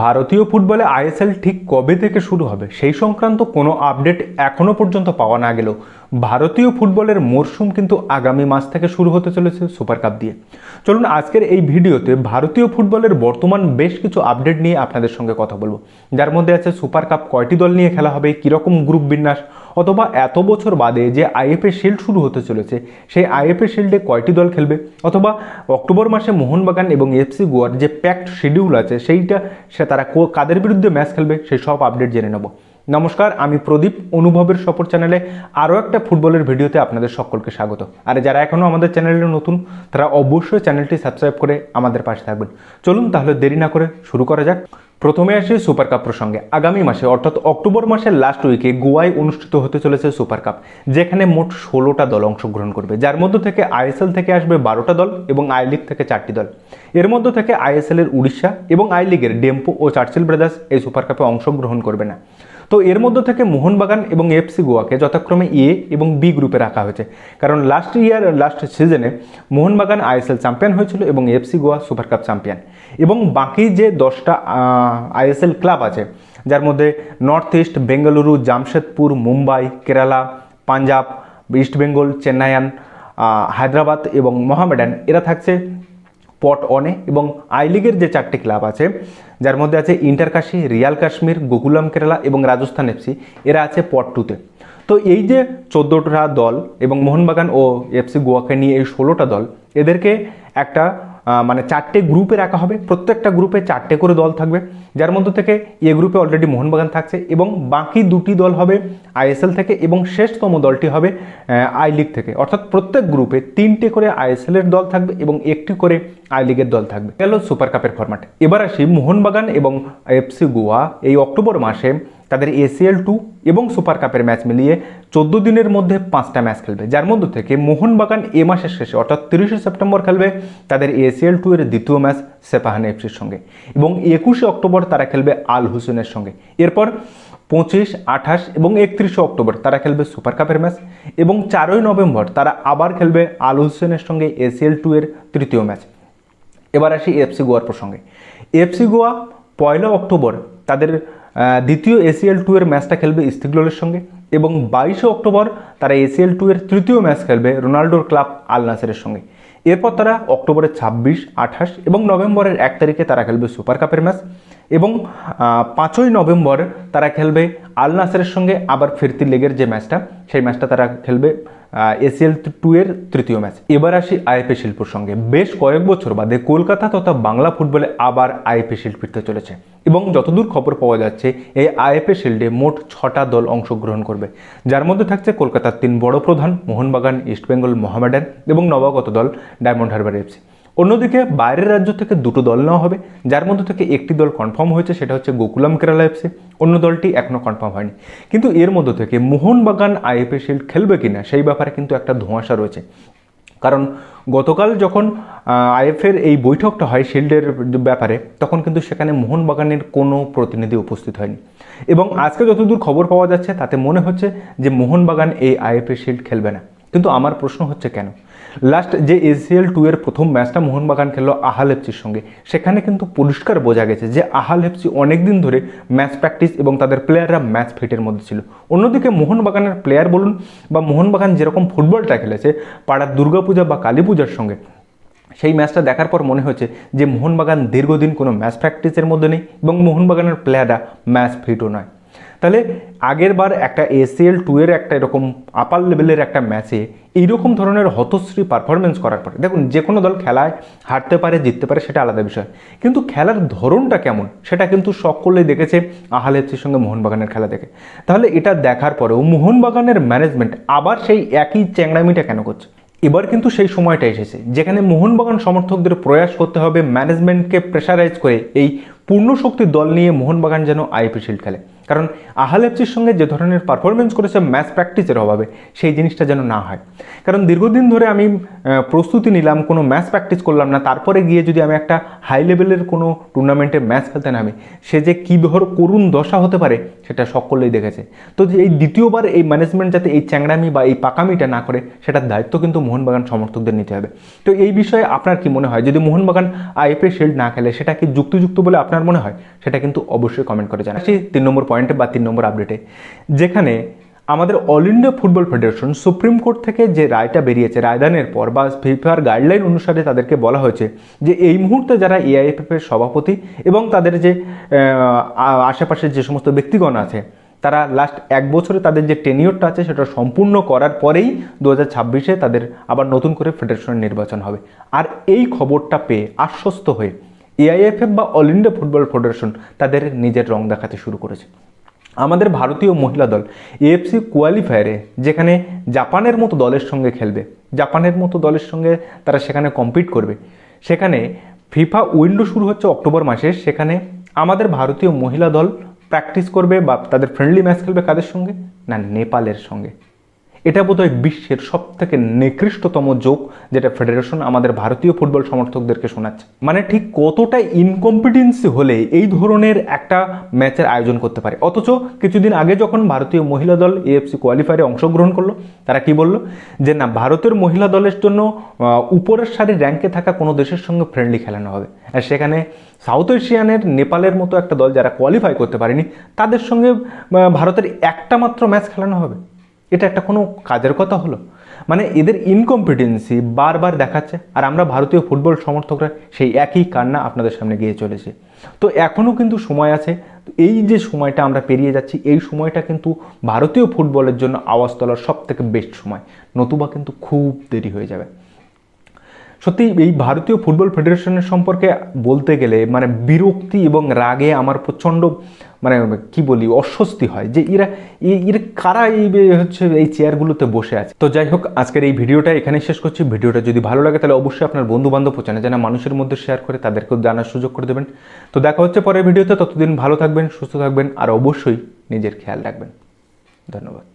ভারতীয় ফুটবলে আইএসএল ঠিক কবে থেকে শুরু হবে সেই সংক্রান্ত কোনো আপডেট এখনও পর্যন্ত পাওয়া না গেলেও ভারতীয় ফুটবলের মরশুম কিন্তু আগামী মাস থেকে শুরু হতে চলেছে সুপার কাপ দিয়ে। চলুন আজকের এই ভিডিওতে ভারতীয় ফুটবলের বর্তমান বেশ কিছু আপডেট নিয়ে আপনাদের সঙ্গে কথা বলব। যার মধ্যে আছে সুপার কাপ কয়টি দল নিয়ে খেলা হবে, কীরকম গ্রুপ বিন্যাস অথবা এত বছর বাদে যে আইএফএ শিল্ড শুরু হতে চলেছে, সেই আইএফএ শিল্ডে কয়টি দল খেলবে? অথবা অক্টোবর মাসে মোহনবাগান এবং এফসি গোয়ার যে প্যাক্ট শিডিউল আছে, সেইটা সে তারা কাদের বিরুদ্ধে ম্যাচ খেলবে, সেই সব আপডেট জেনে নেব। নমস্কার, আমি প্রদীপ, অনুভবের সপোর্ট চ্যানেলে আরও একটা ফুটবলের ভিডিওতে আপনাদের সকলকে স্বাগত। আর যারা এখনও আমাদের চ্যানেলে নতুন, তারা অবশ্যই চ্যানেলটি সাবস্ক্রাইব করে আমাদের পাশে থাকবেন। চলুন তাহলে দেরি না করে শুরু করা যাক। প্রথমে আসে সুপার কাপ প্রসঙ্গে। আগামী মাসে, অর্থাৎ অক্টোবর মাসের লাস্ট উইকে গোয়ায় অনুষ্ঠিত হতে চলেছে সুপার কাপ যেখানে মোট ষোলোটা দল অংশগ্রহণ করবে। যার মধ্য থেকে আইএসএল থেকে আসবে বারোটা দল এবং আই লিগ থেকে চারটি দল। এর মধ্য থেকে আইএসএল এর উড়িষ্যা এবং আই লিগের ডেম্পো ও চার্চিল ব্রাদার্স এই সুপার কাপে অংশগ্রহণ করবে না। তো এর মধ্য থেকে মোহনবাগান এবং এফসি গোয়াকে যথাক্রমে এ এবং বি গ্রুপে রাখা হয়েছে। কারণ লাস্ট ইয়ার লাস্ট সিজনে মোহনবাগান আইএসএল চ্যাম্পিয়ন হয়েছিল এবং FC Goa super cup champion এবং বাকি যে দশটা আইএসএল ক্লাব আছে, যার মধ্যে north east Bengaluru Jamshedpur Mumbai Kerala Punjab east Bengal Chennaiyin Hyderabad এবং মোহামেডান এরা থাকছে পট অনে এবং আই লিগের যে চারটি ক্লাব আছে, যার মধ্যে আছে ইন্টার কাশি রিয়াল কাশ্মীর গোকুলাম কেরালা এবং রাজস্থান এফসি এরা আছে পট টুতে তো এই যে চোদ্দোটা দল এবং মোহনবাগান ও এফসি গোয়াকে নিয়ে এই ষোলোটা দল, এদেরকে একটা মানে চারটে গ্রুপে রাখা হবে। প্রত্যেকটা গ্রুপে চারটে করে দল থাকবে। যার মধ্যে থেকে এ গ্রুপে অলরেডি মোহনবাগান থাকছে এবং বাকি দুটি দল হবে আইএসএল থেকে এবং শেষতম দলটি হবে আই লিগ থেকে। অর্থাৎ প্রত্যেক গ্রুপে তিনটে করে আইএসএল এর দল থাকবে এবং একটি করে আই লিগের দল থাকবে। গেল সুপার কাপের ফরম্যাট এবার আসি মোহনবাগান এবং এফসি গোয়া এই অক্টোবর মাসে তাদের এসিএল টু এবং সুপার কাপের ম্যাচ মিলিয়ে চোদ্দ দিনের মধ্যে পাঁচটা ম্যাচ খেলবে। যার মধ্যে থেকে মোহনবাগান এ মাসের শেষে, অর্থাৎ তিরিশে সেপ্টেম্বর খেলবে তাদের এসিএল টু এর দ্বিতীয় ম্যাচ সেপাহান এফসির সঙ্গে এবং একুশে অক্টোবর তারা খেলবে আল হুসেনের সঙ্গে। এরপর পঁচিশ, আঠাশ এবং একত্রিশে অক্টোবর তারা খেলবে সুপার কাপের ম্যাচ এবং চারই নভেম্বর তারা আবার খেলবে আল হুসেনের সঙ্গে এসিএল টু এর তৃতীয় ম্যাচ এবার আসি এফসি গোয়ার প্রসঙ্গে। এফসি গোয়া পয়লা অক্টোবর তাদের দ্বিতীয় এসিএল টু এর ম্যাচটা খেলবে ইস্তিকলোলের সঙ্গে এবং বাইশে অক্টোবর তারা এসিএল টু এর তৃতীয় ম্যাচ খেলবে রোনাল্ডোর ক্লাব আল নাসেরের সঙ্গে। এরপর তারা অক্টোবরের ছাব্বিশ, আঠাশ এবং নভেম্বরের এক তারিখে তারা খেলবে সুপার কাপের ম্যাচ এবং পাঁচই নভেম্বর তারা খেলবে আল নাসেরের সঙ্গে আবার ফিরতি লেগের যে ম্যাচটা সেই ম্যাচটা তারা খেলবে এসিএল টু এর তৃতীয় ম্যাচ এবার আসি আইএফএ শিল্পর সঙ্গে। বেশ কয়েক বছর বাদে কলকাতা তথা বাংলা ফুটবলে আবার আইএফএ শিল্ড ফিরতে চলেছে। এবং যতদূর খবর পাওয়া যাচ্ছে, এই আইএফএ শিল্ডে মোট ছটা দল অংশগ্রহণ করবে। যার মধ্যে থাকছে কলকাতার তিন বড় প্রধান, মোহনবাগান, ইস্টবেঙ্গল, মোহামেডান এবং নবাগত দল, ডায়মন্ড হারবার এফসি। অন্যদিকে বাইরের রাজ্য থেকে দুটো দল নেওয়া হবে, যার মধ্যে থেকে একটি দল কনফার্ম হয়েছে, সেটা হচ্ছে গোকুলাম কেরালা এফসি অন্য দলটি এখনও কনফার্ম হয়নি। কিন্তু এর মধ্যে থেকে মোহনবাগান আইএফএ শিল্ড খেলবে কিনা, সেই ব্যাপারে কিন্তু একটা ধোঁয়াশা রয়েছে। কারণ গতকাল যখন আইএফের এই বৈঠকটা হয় শিল্ডের ব্যাপারে, তখন কিন্তু সেখানে মোহনবাগানের কোনো প্রতিনিধি উপস্থিত হয়নি। এবং আজকে যতদূর খবর পাওয়া যাচ্ছে, তাতে মনে হচ্ছে যে মোহনবাগান এই আইএফএ শিল্ড খেলবে না। কিন্তু আমার প্রশ্ন হচ্ছে কেন? লাস্ট যে এসিএল টু এর প্রথম ম্যাচটা মোহনবাগান খেললো আহাল এফসির সঙ্গে, সেখানে কিন্তু পরিষ্কার বোঝা গেছে যে আহাল এফসি অনেকদিন ধরে ম্যাচ প্র্যাকটিস এবং তাদের প্লেয়াররা ম্যাচ ফিটের মধ্যে ছিল। অন্যদিকে মোহনবাগানের প্লেয়ার বলুন বা মোহনবাগান যেরকম ফুটবলটা খেলেছে, পাড়ার দুর্গাপূজা বা কালী পূজার সঙ্গে, সেই ম্যাচটা দেখার পর মনে হচ্ছে যে মোহনবাগান দীর্ঘদিন কোনো ম্যাচ প্র্যাকটিসের মধ্যে নেই এবং মোহনবাগানের প্লেয়াররা ম্যাচ ফিটও নয়। তাহলে আগের বার একটা এসিএল টু এর একটা এরকম আপার লেভেলের একটা ম্যাচে এইরকম ধরনের হতশ্রী পারফরমেন্স করার পরে, দেখুন, যে কোনো দল খেলায় হারতে পারে, জিততে পারে, সেটা আলাদা বিষয়। কিন্তু খেলার ধরনটা কেমন, সেটা কিন্তু সকলেই দেখেছে আহাল এফসির সঙ্গে মোহনবাগানের খেলা দেখে। তাহলে এটা দেখার পরেও মোহনবাগানের ম্যানেজমেন্ট আবার সেই একই চ্যাংড়ামিটা কেন করছে? এবার কিন্তু সেই সময়টা এসেছে, যেখানে মোহনবাগান সমর্থকদের প্রয়াস করতে হবে ম্যানেজমেন্টকে প্রেশারাইজ করে এই পূর্ণ শক্তির দল নিয়ে মোহনবাগান যেন আইপি খেলে। কারণ আহালেপসির সঙ্গে যে ধরনের পারফরমেন্স করেছে ম্যাচ প্র্যাকটিসের অভাবে, সেই জিনিসটা যেন না হয়। কারণ দীর্ঘদিন ধরে আমি প্রস্তুতি নিলাম, কোনো ম্যাচ প্র্যাকটিস করলাম না, তারপরে গিয়ে যদি আমি একটা হাই লেভেলের কোনো টুর্নামেন্টে ম্যাচ খেলতে নামি, সে যে কী ধর করুণ দশা হতে পারে, সেটা সকলেই দেখেছে। তো এই দ্বিতীয়বার এই ম্যানেজমেন্ট যাতে এই চ্যাংড়ামি বা এই পাকামিটা না করে, সেটার দায়িত্ব কিন্তু মোহনবাগান সমর্থকদের নিতে হবে। তো এই বিষয়ে আপনার কি মনে হয়? যদি মোহনবাগান আইএফএ শিল্ড না খেলে, সেটা কি যুক্তিযুক্ত বলে আপনার মনে হয়? সেটা কিন্তু অবশ্যই কমেন্ট করে সেই তিন নম্বর পয়েন্টে বা তিন নম্বর আপডেটে যেখানে আমাদের all India football federation supreme court থেকে যে রায়টা বেরিয়েছে, রায়দানের পর বা ফিফার গাইডলাইন অনুসারে তাদেরকে বলা হয়েছে যে এই মুহূর্তে যারা এআইএফএফ এর সভাপতি এবং তাদের যে আশেপাশের যে সমস্ত ব্যক্তিগণ আছে, তারা লাস্ট এক বছরে তাদের যে টেনিওরটা আছে সেটা সম্পূর্ণ করার পরেই দু ছাব্বিশে তাদের আবার নতুন করে ফেডারেশনের নির্বাচন হবে। আর এই খবরটা পেয়ে আশ্বস্ত হয়ে এআইএফএফ বা অল ইন্ডিয়া ফুটবল ফেডারেশন তাদের নিজের রং দেখাতে শুরু করেছে। আমাদের ভারতীয় মহিলা দল এএফসি কোয়ালিফায়ারে যেখানে জাপানের মতো দলের সঙ্গে খেলবে, জাপানের মতো দলের সঙ্গে তারা সেখানে কম্পিট করবে। সেখানে ফিফা উইন্ডো শুরু হচ্ছে অক্টোবর মাসে, সেখানে আমাদের ভারতীয় মহিলা দল প্র্যাকটিস করবে বা তাদের ফ্রেন্ডলি ম্যাচ খেলবে কাদের সঙ্গে? না, নেপালের সঙ্গে। এটা বোধহয় বিশ্বের সব থেকে নিকৃষ্টতম যোগ যেটা ফেডারেশন আমাদের ভারতীয় ফুটবল সমর্থকদেরকে শোনাচ্ছে। মানে ঠিক কতটা ইনকম্পিটেন্সি হলে এই ধরনের একটা ম্যাচের আয়োজন করতে পারে। অথচ কিছুদিন আগে যখন ভারতীয় মহিলা দল এএফসি কোয়ালিফায়ারে অংশগ্রহণ করল, তারা কি বলল? যে না, ভারতের মহিলা দলের জন্য উপরের সারির র্যাঙ্কে থাকা কোনো দেশের সঙ্গে ফ্রেন্ডলি খেলানো হবে। আর সেখানে সাউথ এশিয়ানের নেপালের মতো একটা দল যারা কোয়ালিফাই করতে পারেনি, তাদের সঙ্গে ভারতের একটা মাত্র ম্যাচ খেলানো হবে। এটা একটা কোনো কাজের কথা হলো? মানে এদের ইনকম্পিটেন্সি বারবার দেখাচ্ছে, আর আমরা ভারতীয় ফুটবল সমর্থকরা সেই একই কান্না আপনাদের সামনে গিয়ে চলেছে। তো এখনও কিন্তু সময় আছে এই যে সময়টা আমরা পেরিয়ে যাচ্ছি, এই সময়টা কিন্তু ভারতীয় ফুটবলের জন্য আওয়াজ তোলার সব থেকে বেস্ট সময়। নতুবা কিন্তু খুব দেরি হয়ে যাবে। সত্যি এই ভারতীয় ফুটবল ফেডারেশনের সম্পর্কে বলতে গেলে মানে বিরক্তি এবং রাগে আমার প্রচণ্ড মানে কি বলি, অস্বস্তি হয় যে এরা এরা কারা এই হচ্ছে এই চেয়ারগুলোতে বসে আছে। তো যাই হোক, আজকের এই ভিডিওটা এখানেই শেষ করছি। ভিডিওটা যদি ভালো লাগে তাহলে অবশ্যই আপনার বন্ধু বান্ধব জানা মানুষের মধ্যে শেয়ার করে তাদেরকেও জানার সুযোগ করে দেবেন। তো দেখা হচ্ছে পরের ভিডিওতে। ততদিন ভালো থাকবেন, সুস্থ থাকবেন, আর অবশ্যই নিজের খেয়াল রাখবেন। ধন্যবাদ।